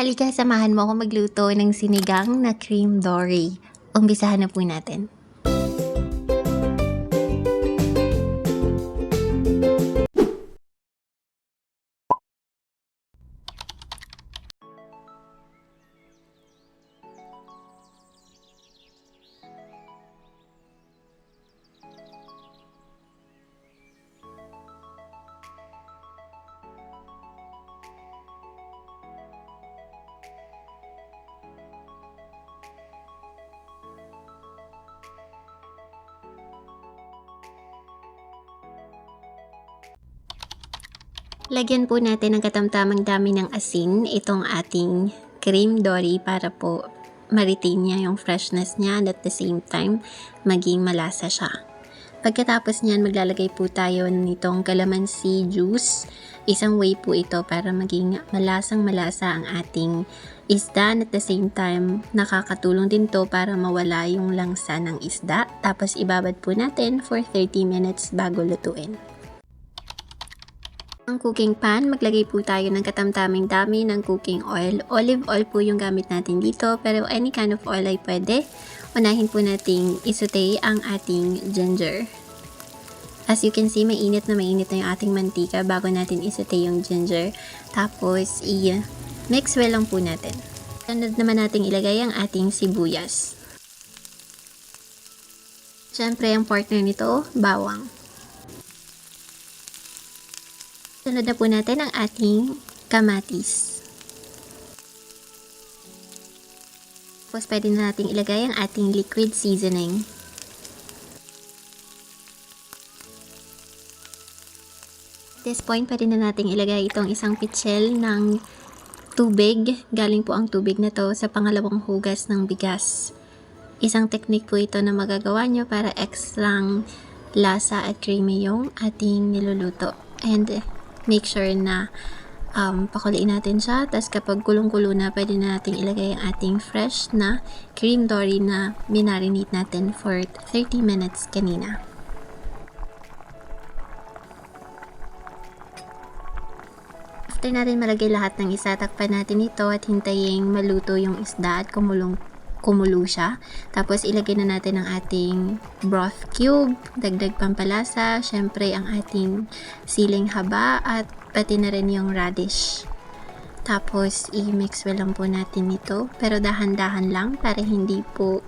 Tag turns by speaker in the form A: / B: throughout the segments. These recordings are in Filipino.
A: Halika, samahan mo ako magluto ng sinigang na cream dory. Umpisahan na po natin. Lagyan po natin ng katamtamang dami ng asin itong ating cream dory para po ma-retain niya yung freshness niya at the same time maging malasa siya. Pagkatapos niyan, maglalagay po tayo nitong calamansi juice. Isang way po ito para maging malasang malasa ang ating isda and at the same time nakakatulong din to para mawala yung langsa ng isda. Tapos ibabad po natin for 30 minutes bago lutuin. Ang cooking pan, maglagay po tayo ng katamtaming dami ng cooking oil. Olive oil po yung gamit natin dito, pero any kind of oil ay pwede. Unahin po nating isute ang ating ginger. As you can see, mainit na mainit na yung ating mantika bago natin isute yung ginger. Tapos, i-mix well lang po natin. Sunod naman nating ilagay ang ating sibuyas. Siyempre, ang partner nito, bawang. Sunod na po natin ang ating kamatis. Tapos pwede na natin ilagay ang ating liquid seasoning. At this point, pwede na natin ilagay itong isang pitchel ng tubig. Galing po ang tubig na to sa pangalawang hugas ng bigas. Isang technique po ito na magagawa nyo para extra lasa at creamy yung ating niluluto. And make sure na um, pakuliin natin siya. Tapos kapag kulong-kulo na, pwede na natin ilagay ang ating fresh na cream dory na minarinate natin for 30 minutes kanina. After natin malagay lahat ng isa, takpan natin ito at hintayin maluto yung isda at kumulong kumulo siya. Tapos ilagay na natin ang ating broth cube, dagdag pampalasa, syempre ang ating siling haba at pati na rin yung radish. Tapos i-mix well lang po natin ito pero dahan-dahan lang para hindi po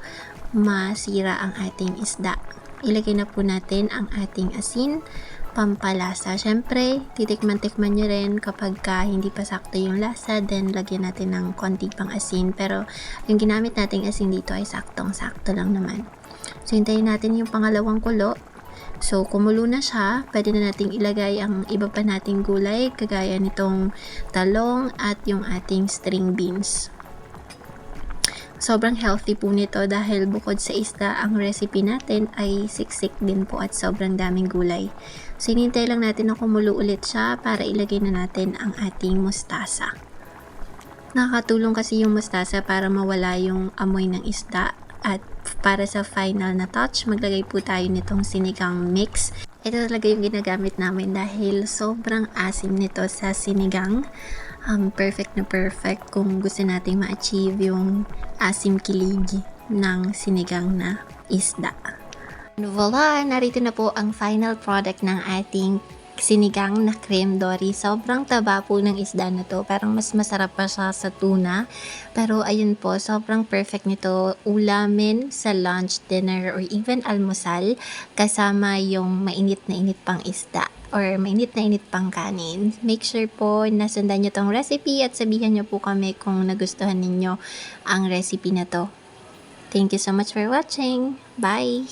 A: masira ang ating isda. Ilagay na po natin ang ating asin, pampalasa. Syempre, titikman-tikman nyo rin kapag ka hindi pa sakto yung lasa, then lagyan natin ng konti pang asin. Pero yung ginamit nating asin dito ay saktong-sakto lang naman. So, hintayin natin yung pangalawang kulo. So, kumulo na siya, pwede na nating ilagay ang iba pa nating gulay, kagaya nitong talong at yung ating string beans. Sobrang healthy po nito dahil bukod sa isda, ang recipe natin ay siksik din po at sobrang daming gulay. So, hinintay lang natin na kumulo ulit siya para ilagay na natin ang ating mustasa. Nakakatulong kasi yung mustasa para mawala yung amoy ng isda at para sa final na touch, maglagay po tayo nitong sinigang mix. Ito talaga yung ginagamit namin dahil sobrang asim nito sa sinigang. Um, perfect na perfect kung gusto nating ma-achieve yung asim kiligi ng sinigang na isda. Voila! Narito na po ang final product ng ating sinigang na cream dory. Sobrang taba po ng isda na to. Parang mas masarap pa siya sa tuna. Pero ayun po, sobrang perfect nito. Ulamin sa lunch, dinner, or even almusal. Kasama yung mainit na init pang isda or mainit na init pang kanin. Make sure po na sundan nyo tong recipe at sabihan nyo po kami kung nagustuhan ninyo ang recipe na to. Thank you so much for watching. Bye!